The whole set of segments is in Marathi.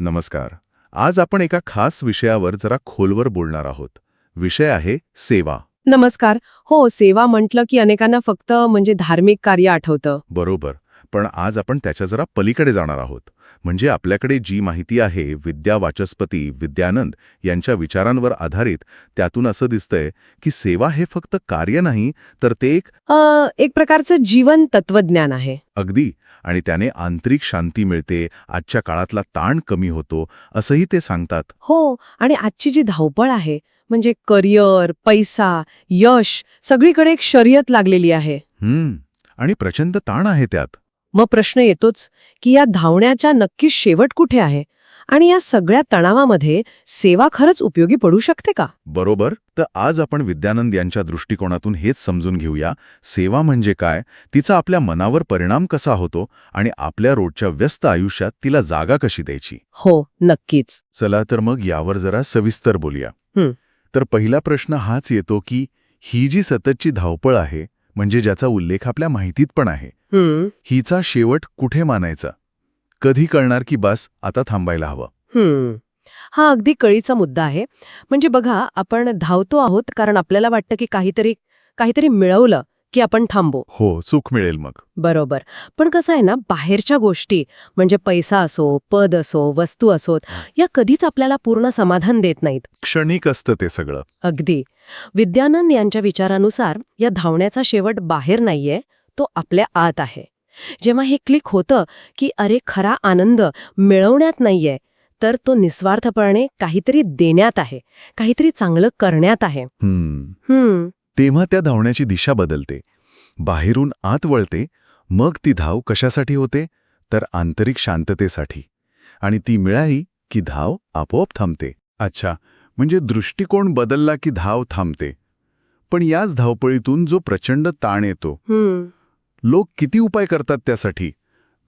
नमस्कार. आज आपण एका खास विषयावर जरा खोलवर बोलणार आहोत. विषय आहे सेवा. नमस्कार. हो सेवा म्हटलं की अनेकांना फक्त म्हणजे धार्मिक कार्य आठवतं. बरोबर. पण आज आपण त्याच्या जरा पलीकडे जाणार आहोत. म्हणजे आपल्याकडे जी माहिती आहे विद्या वाचस्पती विद्यानंद यांच्या विचारांवर आधारित त्यातून असं दिसतंय की सेवा हे फक्त कार्य नाही तर ते एक एक प्रकारचं जीवन तत्वज्ञान आहे. अगदी. आणि त्याने आंतरिक शांती मिळते आजच्या काळातला ताण कमी होतो असंही ते सांगतात. हो आणि आजची जी धावपळ आहे म्हणजे करिअर पैसा यश सगळीकडे एक शर्यत लागलेली आहे. हम्म. आणि प्रचंड ताण आहे त्यात. मग प्रश्न येतोच की या धावण्याच्या नक्की शेवट कुठे आहे? आणि या सगळ्या तणावामध्ये सेवा खरंच उपयोगी पडू शकते का? बरोबर तर आज आपण विद्यानंद यांच्या दृष्टिकोनातून हेच समजून घेऊया सेवा म्हणजे काय तिचा आपल्या मनावर परिणाम कसा होतो आणि आपल्या रोजच्या व्यस्त आयुष्यात तिला जागा कशी द्यायची? हो नक्कीच. चला तर मग यावर जरा सविस्तर बोलूया. तर पहिला प्रश्न हाच येतो की ही जी सततची धावपळ आहे म्हणजे ज्याचा उल्लेख आपल्या माहितीत पण आहे हिचा शेवट कुठे मानायचा? कधी कळणार की बस आता थांबायला हवं? हम्म. हा अगदी कळीचा मुद्दा आहे. म्हणजे बघा आपण धावतो आहोत कारण आपल्याला वाटतं की काहीतरी काहीतरी मिळवलं की आपण थांबू. हो सुख मिळेल मग. बरोबर. पण कसं आहे ना बाहेरच्या गोष्टी म्हणजे पैसा असो पद असो वस्तू असोत या कधीच आपल्याला पूर्ण समाधान देत नाहीत. क्षणिक असतं ते सगळं. अगदी. विद्यानंद यांच्या विचारानुसार या धावण्याचा शेवट बाहेर नाहीये. तो आपल्या आत आहे. जेव्हा हे क्लिक होतं की अरे खरा आनंद मिळवण्यात नाहीये तर तो निस्वार्थपणे काहीतरी देण्यात आहे काहीतरी चांगलं करण्यात आहे. हम्म. हम्म. तेव्हा त्या धावण्याची दिशा बदलते. बाहेरून आत वळते मग ती धाव कशासाठी होते? तर आंतरिक शांततेसाठी. आणि ती मिळाली की धाव आपोआप थांबते. अच्छा म्हणजे दृष्टिकोन बदलला की धाव थांबते. पण याच धावपळीतून जो प्रचंड ताण येतो लोक किती उपाय करतात त्यासाठी?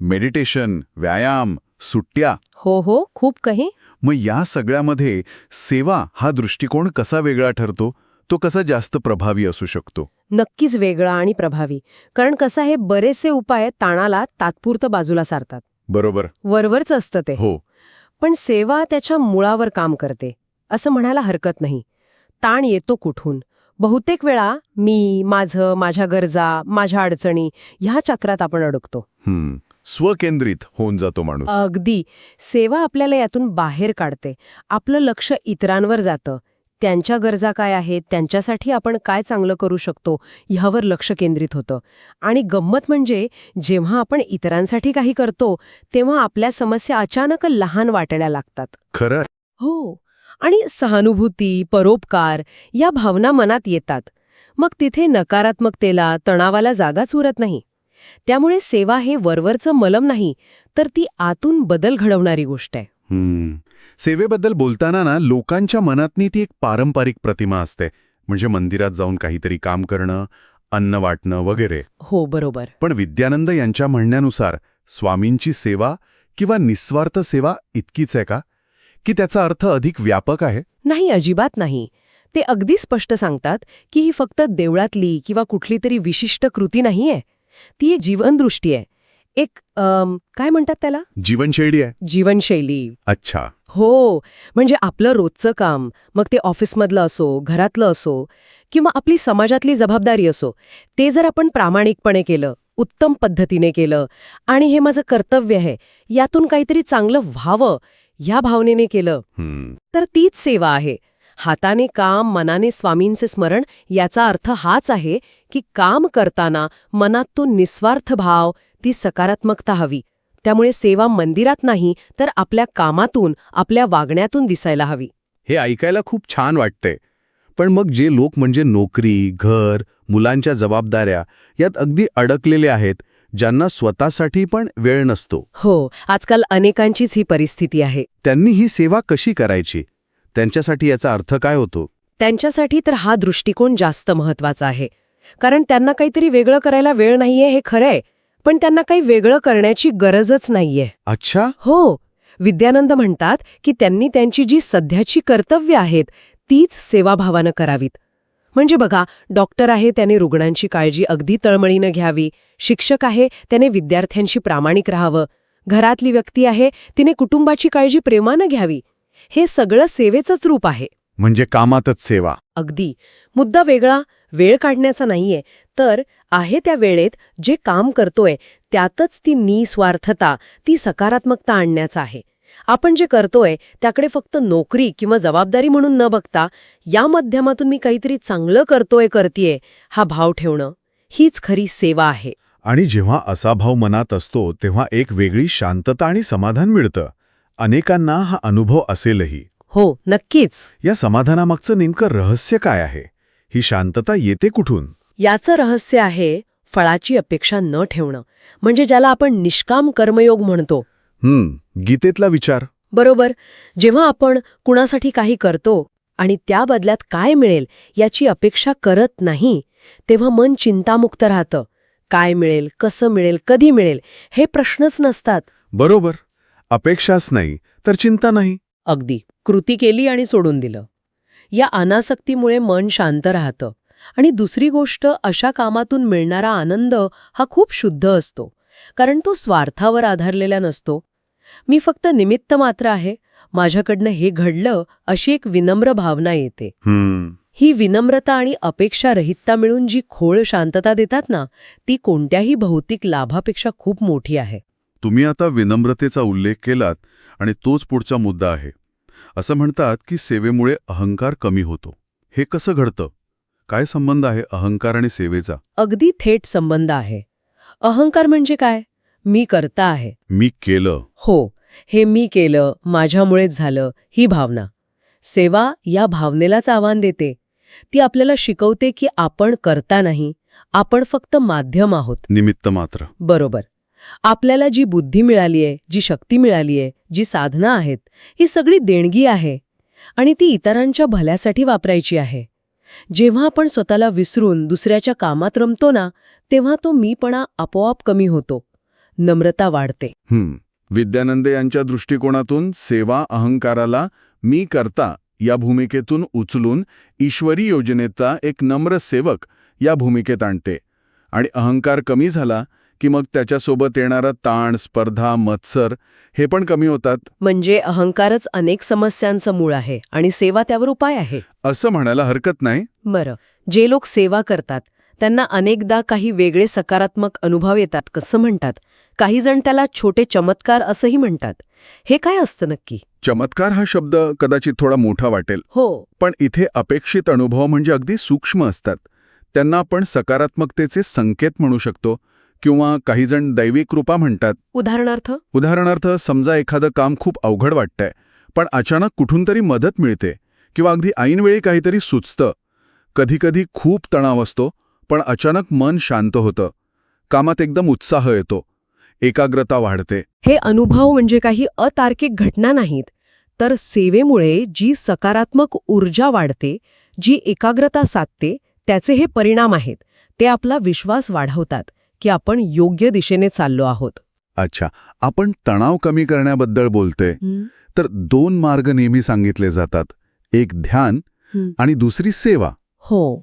मेडिटेशन व्यायाम सुट्ट्या. हो हो खूप काही. मग या सगळ्यामध्ये सेवा हा दृष्टिकोन कसा वेगळा ठरतो? तो कसा जास्त प्रभावी असू शकतो? नक्कीच वेगळा आणि प्रभावी. कारण कसं आहे बरेचसे उपाय ताणाला तात्पुरतं बाजूला सारतात. बरोबर. वरवरच असतं ते. हो. पण सेवा त्याच्या मुळावर काम करते असं म्हणायला हरकत नाही. ताण येतो कुठून? बहुतेक वेळा मी माझं माझ्या गरजा माझ्या अडचणी ह्या चक्रात आपण अडकतो. स्वकेंद्रित होऊन जातो माणूस. अगदी. सेवा आपल्याला यातून बाहेर काढते. आपलं लक्ष इतरांवर जातं. त्यांच्या गरजा काय आहेत त्यांच्यासाठी आपण काय चांगलं करू शकतो ह्यावर लक्ष केंद्रित होतं. आणि गंमत म्हणजे जेव्हा आपण इतरांसाठी काही करतो तेव्हा आपल्या समस्या अचानक लहान वाटायला लागतात. खरं. हो. आणि सहानुभूती परोपकार या भावना मनात येतात. मग तिथे नकारात्मकतेला तणावाला जागाच उरत नाही. त्यामुळे सेवा हे वरवरचं मलम नाही तर ती आतून बदल घडवणारी गोष्ट आहे. हम्म. सेवेबद्दल बोलताना ना लोकांच्या मनातनी ती एक पारंपरिक प्रतिमा असते. म्हणजे मंदिरात जाऊन काहीतरी काम करणं अन्न वाटणं वगैरे. हो बरोबर. पण विद्यानंद यांच्या म्हणण्यानुसार स्वामींची सेवा किंवा निस्वार्थ सेवा इतकीच आहे का? की त्याचा अर्थ अधिक व्यापक आहे? नाही अजिबात नाही. ते अगदी स्पष्ट सांगतात की ही फक्त देवळातली किंवा कुठली तरी विशिष्ट कृती नाहीये. ती एक जीवनदृष्टी आहे. एक काय म्हणतात त्याला? जीवनशैली आहे. जीवनशैली. अच्छा. हो म्हणजे आपलं रोजचं काम मग ते ऑफिसमधलं असो घरातलं असो किंवा आपली समाजातली जबाबदारी असो ते जर आपण प्रामाणिकपणे केलं उत्तम पद्धतीने केलं आणि हे माझं कर्तव्य आहे यातून काहीतरी चांगलं व्हावं ह्या भावनेने केलं. तर तीच सेवा आहे. हाताने काम मनाने स्वामींचे स्मरण याचा अर्थ हाच आहे की काम करताना मनात तो निस्वार्थ भाव ती सकारात्मकता हवी. त्यामुळे सेवा मंदिरात नाही तर आपल्या कामातून आपल्या वागण्यातून दिसायला हवी. हे ऐकायला खूप छान वाटतंय. पण मग जे लोक म्हणजे नोकरी घर मुलांच्या जबाबदाऱ्या यात अगदी अडकलेले आहेत ज्यांना स्वतःसाठी पण वेळ नसतो. हो आजकाल अनेकांचीच ही परिस्थिती आहे. त्यांनी ही सेवा कशी करायची? त्यांच्यासाठी याचा अर्थ काय होतो? त्यांच्यासाठी तर हा दृष्टिकोन जास्त महत्त्वाचा आहे. कारण त्यांना काहीतरी वेगळं करायला वेळ नाहीये हे खरंय पण त्यांना काही वेगळं करण्याची गरजच नाहीये. अच्छा? हो विद्यानंद म्हणतात की त्यांनी त्यांची जी सध्याची कर्तव्य आहेत तीच सेवाभावानं करावीत. म्हणजे बघा डॉक्टर आहे त्याने रुग्णांची काळजी अगदी तळमळीनं घ्यावी. शिक्षक आहे त्याने विद्यार्थ्यांशी प्रामाणिक राहावं. घरातली व्यक्ती आहे तिने कुटुंबाची काळजी प्रेमानं घ्यावी. हे सगळं सेवेचंच रूप आहे. म्हणजे कामातच सेवा. अगदी. मुद्दा वेगळा वेळ काढण्याचा नाहीये. तर आहे त्या वेळेत जे काम करतोय त्यातच ती निस्वार्थता ती सकारात्मकता आणण्याचा आहे. आपण जे करतोय त्याकडे फक्त नोकरी किंवा जबाबदारी म्हणून न बघता या माध्यमातून मी काहीतरी चांगलं करतोय करतीये हा भाव ठेवणं हीच खरी सेवा आहे. आणि जेव्हा असा भाव मनात असतो तेव्हा एक वेगळी शांतता आणि समाधान मिळतं. अनेकांना हा अनुभव असेलही. हो नक्कीच. या समाधानामागचं नेमकं रहस्य काय आहे? ही शांतता येते कुठून? याचं रहस्य आहे फळाची अपेक्षा न ठेवणं म्हणजे ज्याला आपण निष्काम कर्मयोग म्हणतो. हम्म. गीतेतला विचार. बरोबर. जेव्हा आपण कुणासाठी काही करतो आणि त्या बदल्यात काय मिळेल याची अपेक्षा करत नाही तेव्हा मन चिंतामुक्त राहतं. काय मिळेल कसं मिळेल कधी मिळेल हे प्रश्नच नसतात. बरोबर. अपेक्षाच नाही तर चिंता नाही. अगदी. कृती केली आणि सोडून दिलं. या अनासक्तीमुळे मन शांत राहतं. आणि दुसरी गोष्ट अशा कामातून मिळणारा आनंद हा खूप शुद्ध असतो. कारण तो स्वार्थावर आधारलेला नसतो. मी फक्त निमित्त मात्र आहे माझ्याकडनं हे घडलं अशी एक विनम्र भावना येते. हम्म. ही विनम्रता आणि अपेक्षारहितता मिळून जी खोळ शांतता देतात ना ती कोणत्याही भौतिक लाभापेक्षा खूप मोठी आहे. तुम्ही आता विनम्रतेचा उल्लेख केलात आणि तोच पुढचा मुद्दा आहे. असं म्हणतात की सेवेमुळे अहंकार कमी होतो. हे कसं घडतं? काय संबंध आहे अहंकार आणि सेवेचा? अगदी थेट संबंध आहे. अहंकार म्हणजे काय? मी करता आहे. मी केलं. हो हे मी केलं माझ्यामुळेच झालं ही भावना. सेवा या भावनेलाच आव्हान देते. ती आपल्याला शिकवते की आपण करता नाही आपण फक्त माध्यम आहोत. निमित्त मात्र. बरोबर. आपल्याला जी बुद्धी मिळालीये जी शक्ती मिळालीये जी साधना आहेत ही सगळी देणगी आहे आणि ती इतरांच्या भल्यासाठी वापरायची आहे. जेव्हा आपण स्वतःला विसरून दुसऱ्याच्या कामात रमतो ना तेव्हा तो मीपणा आपोआप कमी होतो. नम्रता वाढते. हम्म विद्यानंद यांच्या दृष्टिकोनातून सेवा अहंकाराला मी करता या भूमिकेतून उचलून ईश्वरी योजनेचा एक नम्र सेवक या भूमिकेत आणते. आणि अहंकार कमी झाला की मग त्याच्यासोबत येणारा ताण स्पर्धा मत्सर हे पण कमी होतात. म्हणजे अहंकारच अनेक समस्यांचं मूळ आहे आणि सेवा त्यावर उपाय आहे. असं म्हणायला हरकत नाही. बरं जे लोक सेवा करतात त्यांना अनेकदा काही वेगळे सकारात्मक अनुभव येतात कसं म्हणतात? काही जण त्याला छोटे चमत्कार असंही म्हणतात. हे काय असतं नक्की? चमत्कार हा शब्द कदाचित थोडा मोठा वाटेल. हो. पण इथे अपेक्षित अनुभव म्हणजे अगदी सूक्ष्म असतात. त्यांना आपण सकारात्मकतेचे संकेत म्हणू शकतो किंवा काही जण दैवी कृपा म्हणतात. उदाहरणार्थ? उदाहरणार्थ समजा एखादं काम खूप अवघड वाटतंय पण अचानक कुठून तरी मदत मिळते किंवा अगदी ऐनवेळी काहीतरी सुचतं. कधीकधी खूप तणाव असतो पण अचानक मन शांत होतं. कामात एकदम उत्साह येतो. एकाग्रता वाढते. हे अनुभव म्हणजे काही अतार्किक घटना नाहीत तर सेवेमुळे जी सकारात्मक ऊर्जा वाढते जी एकाग्रता साधते त्याचे हे परिणाम आहेत. ते आपला विश्वास वाढवतात की आपण योग्य दिशेने चाललो आहोत. अच्छा आपण तणाव कमी करण्याबद्दल बोलतोय तर दोन मार्ग नेहमी सांगितले जातात. एक ध्यान. आणि दुसरी सेवा. हो.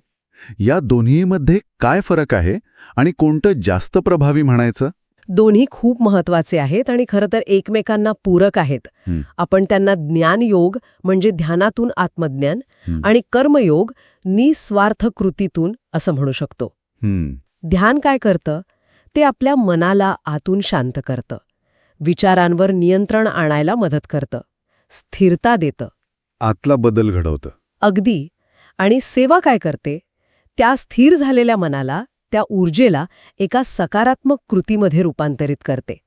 या दोन्हीमध्ये काय फरक आहे आणि कोणतं जास्त प्रभावी म्हणायचं? दोन्ही खूप महत्त्वाचे आहेत आणि खरं तर एकमेकांना पूरक आहेत. आपण त्यांना ज्ञानयोग म्हणजे ध्यानातून आत्मज्ञान. आणि कर्मयोग निस्वार्थ कृतीतून असं म्हणू शकतो. ध्यान काय करतं? ते आपल्या मनाला आतून शांत करतं. विचारांवर नियंत्रण आणायला मदत करतं. स्थिरता देतं. आतला बदल घडवतं. अगदी. आणि सेवा काय करते? त्या स्थिर झालेल्या मनाला त्या ऊर्जेला एका सकारात्मक कृतीमध्ये रूपांतरित करते.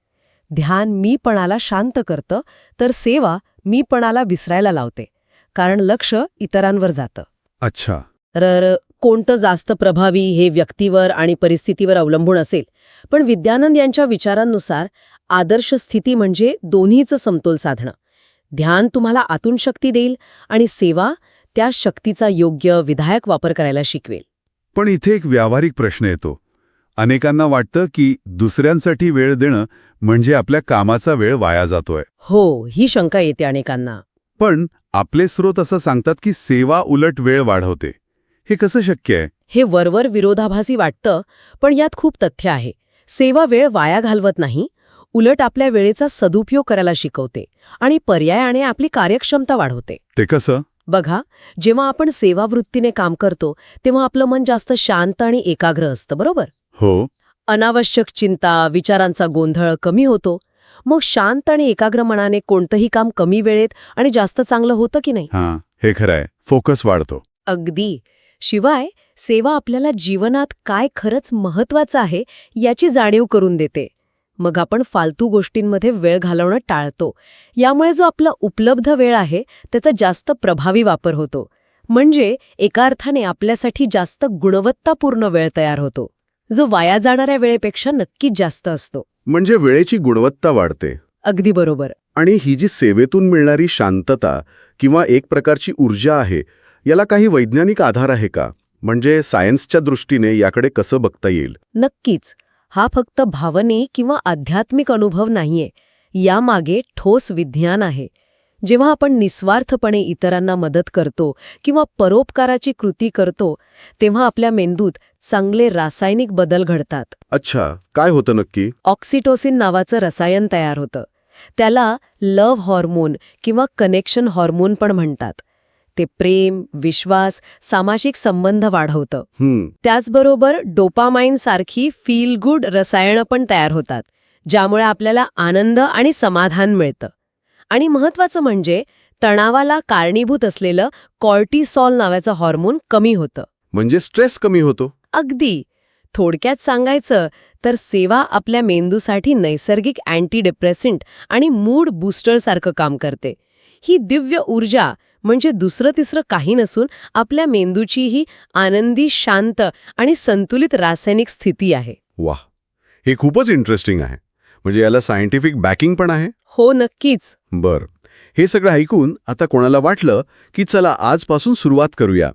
ध्यान मीपणाला शांत करतं तर सेवा मीपणाला विसरायला लावते कारण लक्ष इतरांवर जातं. अच्छा. तर कोणतं जास्त प्रभावी हे व्यक्तीवर आणि परिस्थितीवर अवलंबून असेल पण विद्यानंद यांच्या विचारांनुसार आदर्श स्थिती म्हणजे दोन्हीचं समतोल साधणं. ध्यान तुम्हाला आतून शक्ती देईल आणि सेवा त्या शक्तीचा योग्य विधायक वापर करायला शिकवेल. पण इथे एक व्यावहारिक प्रश्न येतो. अनेकांना वाटतं की दुसऱ्यांसाठी वेळ देणं म्हणजे आपल्या कामाचा वेळ वाया जातोय. हो ही शंका येते अनेकांना. पण आपले स्रोत असं सांगतात की सेवा उलट वेळ वाढवते. हे कसं शक्य आहे? हे वरवर विरोधाभासी वाटतं पण यात खूप तथ्य आहे. सेवा वेळ वाया घालवत नाही उलट आपल्या वेळेचा सदुपयोग करायला शिकवते आणि पर्यायाने आपली कार्यक्षमता वाढवते. ते कसं? बघा जेव्हा आपण सेवावृत्तीने काम करतो तेव्हा आपलं मन जास्त शांत आणि एकाग्र असतं बरोबर? हो. अनावश्यक चिंता विचारांचा गोंधळ कमी होतो. मग शांत आणि एकाग्र मनाने कोणतंही काम कमी वेळेत आणि जास्त चांगलं होतं की नाही? हां हे खरंय. फोकस वाढतो. अगदी. शिवाय सेवा आपल्याला जीवनात काय खरंच महत्वाचं आहे याची जाणीव करून देते. मग आपण फालतू गोष्टींमध्ये वेळ घालवणं टाळतो. यामुळे जो आपला उपलब्ध वेळ आहे त्याचा जास्त प्रभावी वापर होतो. म्हणजे एका अर्थाने आपल्यासाठी जास्त गुणवत्तापूर्ण वेळ तयार होतो. जो वाया जाणाऱ्या वेळेपेक्षा नक्कीच जास्त असतो. म्हणजे वेळेची गुणवत्ता वाढते. अगदी बरोबर. आणि ही जी सेवेतून मिळणारी शांतता किंवा एक प्रकारची ऊर्जा आहे याला काही वैज्ञानिक आधार आहे का? म्हणजे सायन्सच्या दृष्टीने याकडे कसं बघता येईल? नक्कीच. हा फक्त भावने किंवा आध्यात्मिक अनुभव नाहीये. यामागे ठोस विज्ञान आहे. जेव्हा आपण निस्वार्थपणे इतरांना मदत करतो किंवा परोपकाराची कृती करतो तेव्हा आपल्या मेंदूत चांगले रासायनिक बदल घडतात. अच्छा काय होतं नक्की? ऑक्सिटोसिन नावाचं रसायन तयार होतं. त्याला लव्ह हॉर्मोन किंवा कनेक्शन हॉर्मोन पण म्हणतात. ते प्रेम विश्वास सामाजिक संबंध वाढवतं. त्याचबरोबर डोपामाइन सारखी फील गुड रसायनं पण तयार होतात ज्यामुळे आपल्याला आनंद आणि समाधान मिळतं. आणि महत्वाचं म्हणजे तणावाला कारणीभूत असलेलं कॉर्टिसॉल नावाचं हॉर्मोन कमी होतं. म्हणजे स्ट्रेस कमी होतो? अगदी. थोडक्यात सांगायचं तर सेवा आपल्या मेंदूसाठी नैसर्गिक अँटीडिप्रेसिंट आणि मूड बूस्टरसारखं काम करते. ही दिव्य ऊर्जा म्हणजे दुसरं तिसरं काही नसून आपल्या मेंदूची ही आनंदी शांत आणि संतुलित रासायनिक स्थिती आहे. वा हे खूपच इंटरेस्टिंग आहे. म्हणजे याला सायंटिफिक बॅकिंग पण आहे? हो नक्कीच. बर. हे सगळं ऐकून आता कोणाला वाटलं की चला आजपासून सुरुवात करूया.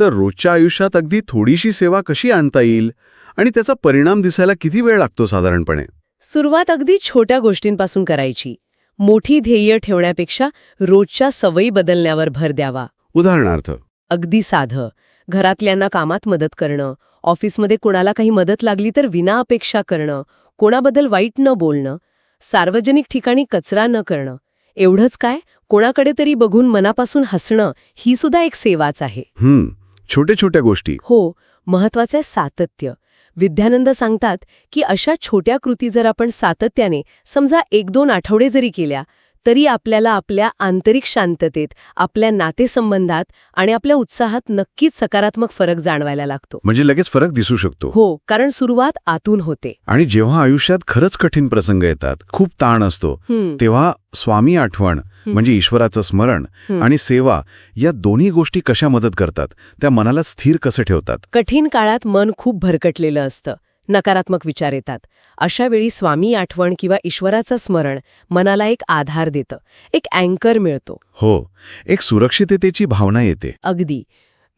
तर रोजच्या आयुष्यात अगदी थोडीशी सेवा कशी आणता येईल? आणि त्याचा परिणाम दिसायला किती वेळ लागतो साधारणपणे? सुरुवात अगदी छोट्या गोष्टींपासून करायची. मोठी ध्येय ठेवण्यापेक्षा रोजच्या सवयी बदलण्यावर भर द्यावा. उदाहरणार्थ अगदी साधं. घरातल्यांना कामात मदत करणं ऑफिसमध्ये कुणाला काही मदत लागली तर विना अपेक्षा करणं कोणाबद्दल वाईट न बोलणं सार्वजनिक ठिकाणी कचरा न करणं. एवढंच काय? कोणाकडे तरी बघून मनापासून हसणं ही सुद्धा एक सेवाच आहे. हम्म छोट्या छोट्या गोष्टी. हो महत्वाचं आहे सातत्य. विद्यानंद सांगतात की अशा छोट्या कृती जर आपण सातत्याने समजा एक दोन आठवडे जरी केल्या तरी आपल्याला आपल्या आंतरिक शांततेत आपल्या नातेसंबंधात आणि आपल्या उत्साहात नक्कीच सकारात्मक फरक जाणवायला लागतो. म्हणजे लगेच फरक दिसू शकतो. हो कारण सुरुवात आतून होते. आणि जेव्हा आयुष्यात खरंच कठीण प्रसंग येतात खूप ताण असतो तेव्हा स्वामी आठवण म्हणजे ईश्वराचं स्मरण. आणि सेवा या दोन्ही गोष्टी कशा मदत करतात त्या मनाला स्थिर कसं ठेवतात? कठीण काळात मन खूप भरकटलेलं असतं. नकारात्मक विचार येतात. अशा वेळी स्वामी आठवण किंवा ईश्वराचं स्मरण मनाला एक आधार देतं. एक अँकर मिळतो. हो एक सुरक्षिततेची भावना येते. अगदी.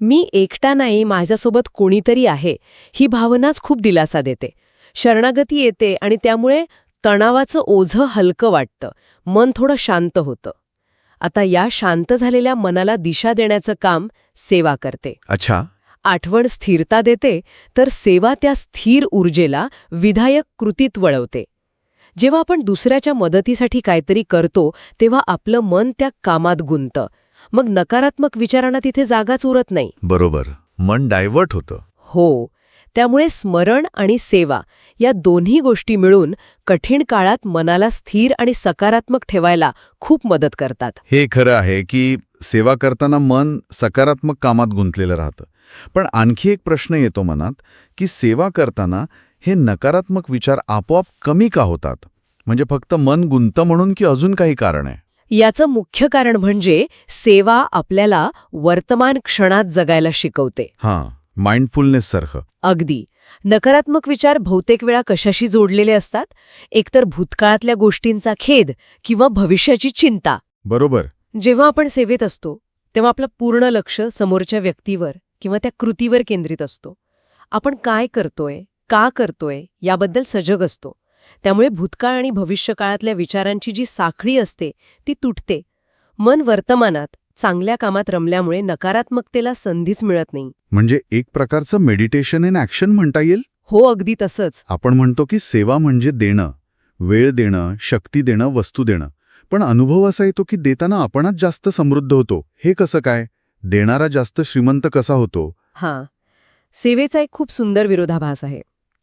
मी एकटा नाही माझ्यासोबत कोणीतरी आहे ही भावनाच खूप दिलासा देते. शरणागती येते आणि त्यामुळे तणावाचं ओझं हलकं वाटतं. मन थोडं शांत होतं. आता या शांत झालेल्या मनाला दिशा देण्याचं काम सेवा करते. अच्छा. आठवण स्थिरता देते तर सेवा त्या स्थिर ऊर्जेला विधायक कृतीत वळवते. जेव्हा आपण दुसऱ्याच्या मदतीसाठी काहीतरी करतो तेव्हा आपलं मन त्या कामात गुंतं मग नकारात्मक विचारांना तिथे जागाच उरत नाही. बरोबर. मन डायव्हर्ट होतं. हो. त्यामुळे स्मरण आणि सेवा या दोन्ही गोष्टी मिळून कठीण काळात मनाला स्थिर आणि सकारात्मक ठेवायला खूप मदत करतात. हे खरं आहे की सेवा करताना मन सकारात्मक कामात गुंतलेलं राहतं. पण आणखी एक प्रश्न येतो मनात की सेवा करताना हे नकारात्मक विचार आपोआप कमी का होतात? म्हणजे फक्त मन गुंत म्हणून की अजून काही कारण आहे? याचं मुख्य कारण म्हणजे सेवा आपल्याला वर्तमान क्षणात जगायला शिकवते. हां माइंडफुलनेस सारखं. अगदी. नकारात्मक विचार बहुतेक वेळा कशाशी जोडलेले असतात? एकतर भूतकाळातल्या गोष्टींचा खेद किंवा भविष्याची चिंता. बरोबर. जेव्हा आपण सेवेत असतो तेव्हा आपलं पूर्ण लक्ष समोरच्या व्यक्तीवर. किंवा त्या कृतीवर केंद्रित असतो. आपण काय करतोय का करतोय याबद्दल सजग असतो. त्यामुळे भूतकाळ आणि भविष्यकाळातल्या विचारांची जी साखळी असते ती तुटते. मन वर्तमानात चांगल्या कामात रमल्यामुळे नकारात्मकतेला संधीच मिळत नाही. म्हणजे एक प्रकारचं मेडिटेशन इन ॲक्शन म्हणता येईल? हो अगदी तसंच. आपण म्हणतो की सेवा म्हणजे देणं वेळ देणं शक्ती देणं वस्तू देणं. पण अनुभव असा येतो की देताना आपणच जास्त समृद्ध होतो. हे कसं काय? देणारा जास्त श्रीमंत कसा होतो? हां. सेवेचा एक खूप सुंदर विरोधाभास आहे.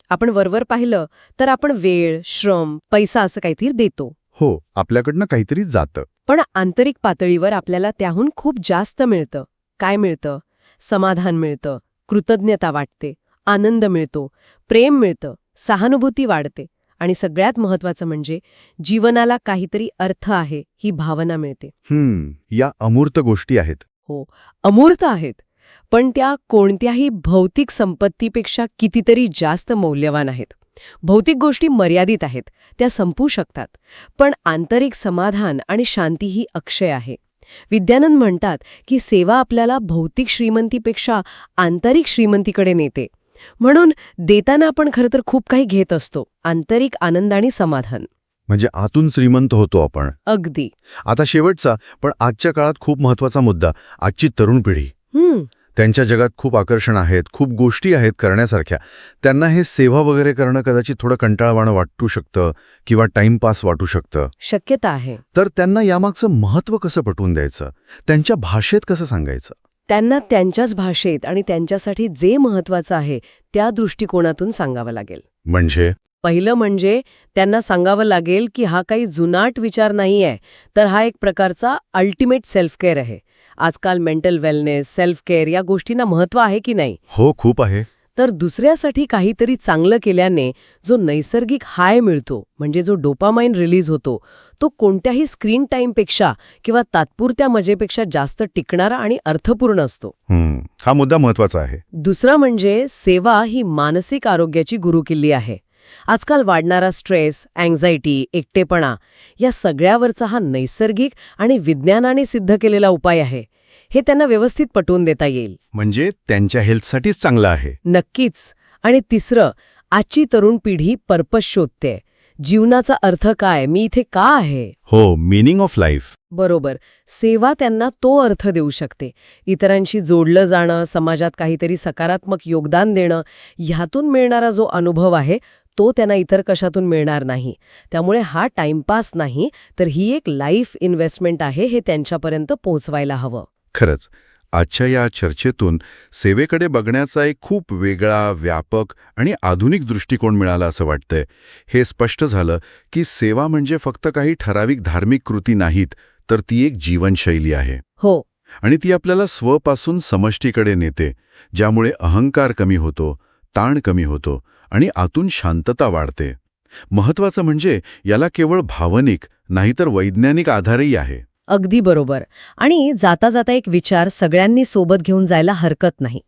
आपण वरवर पाहिलं तर आपण वेळ श्रम पैसा असं काहीतरी देतो. हो आपल्याकडनं काहीतरी जातं. पण आंतरिक पातळीवर आपल्याला त्याहून खूप जास्त मिळतं. काय मिळतं? समाधान मिळतं कृतज्ञता वाटते आनंद मिळतो प्रेम मिळतं सहानुभूती वाढते आणि सगळ्यात महत्वाचं म्हणजे जीवनाला काहीतरी अर्थ आहे ही भावना मिळते. हम्म या अमूर्त गोष्टी आहेत. हो अमूर्त आहेत. पण त्या कोणत्याही भौतिक संपत्तीपेक्षा कितीतरी जास्त मौल्यवान आहेत. भौतिक गोष्टी मर्यादित आहेत त्या संपू शकतात. पण आंतरिक समाधान आणि शांती ही अक्षय आहे. विद्यानंद म्हणतात की सेवा आपल्याला भौतिक श्रीमंतीपेक्षा आंतरिक श्रीमंतीकडे नेते. म्हणून देताना आपण खरं तर खूप काही घेत असतो आंतरिक आनंद आणि समाधान. म्हणजे आतून श्रीमंत होतो आपण. अगदी. आता शेवटचा पण आजच्या काळात खूप महत्त्वाचा मुद्दा आजची तरुण पिढी. त्यांच्या जगात खूप आकर्षण आहेत खूप गोष्टी आहेत करण्यासारख्या. त्यांना हे सेवा वगैरे करणं कदाचित थोडं कंटाळवाणं वाटू शकतं किंवा टाइमपास वाटू शकतं. शक्यता आहे. तर त्यांना यामागचं महत्त्व कसं पटवून द्यायचं? त्यांच्या भाषेत कसं सांगायचं? त्यांना त्यांच्याच भाषेत आणि त्यांच्यासाठी जे महत्वाचं आहे त्या दृष्टिकोनातून सांगावं लागेल. म्हणजे? पहिलं म्हणजे त्यांना सांगावं लागेल की हा काही जुनाट विचार नाही आहे तर हा एक प्रकारचा अल्टिमेट सेल्फ केअर आहे. आजकाल मेंटल वेलनेस सेल्फ केअर या गोष्टींना महत्त्व आहे की नाही? हो खूप आहे. तर दुसऱ्यासाठी काहीतरी चांगलं केल्याने जो नैसर्गिक हाय मिळतो म्हणजे जो डोपामाइन रिलीज होतो तो कोणत्याही स्क्रीन टाईमपेक्षा किंवा तात्पुरत्या मजेपेक्षा जास्त टिकणारा आणि अर्थपूर्ण असतो. हा मुद्दा महत्त्वाचा आहे. दुसरं म्हणजे सेवा ही मानसिक आरोग्याची गुरुकिल्ली आहे. आजकाल वाढणारा स्ट्रेस अँझायटी एकटेपणा या सगळ्यावरचा हा नैसर्गिक आणि विज्ञानाने सिद्ध केलेला उपाय आहे. हे त्यांना व्यवस्थित पटवून देता येईल. म्हणजे त्यांच्या हेल्थसाठीच चांगलं आहे. नक्कीच. आणि तिसरं आजची तरुण पिढी पर्पज शोधते. जीवनाचा अर्थ काय? मी इथे का आहे? हो मिनिंग ऑफ लाईफ बरोबर. सेवा त्यांना तो अर्थ देऊ शकते. इतरांशी जोडलं जाणं समाजात काहीतरी सकारात्मक योगदान देणं ह्यातून मिळणारा जो अनुभव आहे तो त्यांना इतर कशातून मिळणार नाही. त्यामुळे हा टाइमपास नाही तर ही एक लाईफ इन्व्हेस्टमेंट आहे हे त्यांच्यापर्यंत पोहोचवायला हवं. खरंच आजच्या या चर्चेतून सेवेकडे बघण्याचा एक खूप वेगळा व्यापक आणि आधुनिक दृष्टिकोन मिळाला असं वाटतंय. हे स्पष्ट झालं की सेवा म्हणजे फक्त काही ठराविक धार्मिक कृती नाहीत तर ती एक जीवनशैली आहे. हो. आणि ती आपल्याला स्वपासून समष्टीकडे नेते ज्यामुळे अहंकार कमी होतो ताण कमी होतो आणि आतून शांतता वाढते. महत्वाचं म्हणजे याला केवळ भावनिक नाहीतर वैज्ञानिक आधारही आहे. अगदी बरोबर. आणि जाता जाता एक विचार सगळ्यांनी सोबत घेऊन जायला हरकत नाही.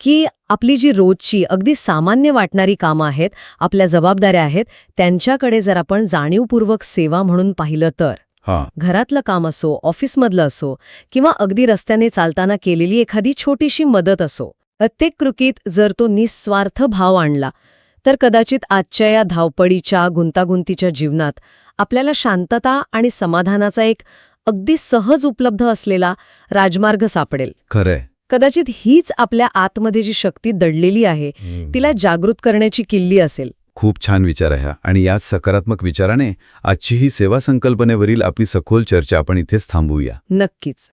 की आपली जी रोजची अगदी सामान्य वाटणारी कामं आहेत आपल्या जबाबदाऱ्या आहेत त्यांच्याकडे जर आपण जाणीवपूर्वक सेवा म्हणून पाहिलं तर. हा. घरातलं काम असो ऑफिसमधलं असो किंवा अगदी रस्त्याने चालताना केलेली एखादी छोटीशी मदत असो. प्रत्येक कृतीत जर तो निस्वार्थ भाव आणला तर कदाचित आजच्या या धावपळीच्या गुंतागुंतीच्या जीवनात आपल्याला शांतता आणि समाधानाचा एक अगदी सहज उपलब्ध असलेला राजमार्ग सापडेल. खरंय. कदाचित हीच आपल्या आतमध्ये जी शक्ती दडलेली आहे तिला जागृत करण्याची किल्ली असेल. खूप छान विचार आहे आणि याच सकारात्मक विचाराने आजची ही सेवा संकल्पनेवरील आपली सखोल चर्चा आपण इथेच थांबवूया. नक्कीच.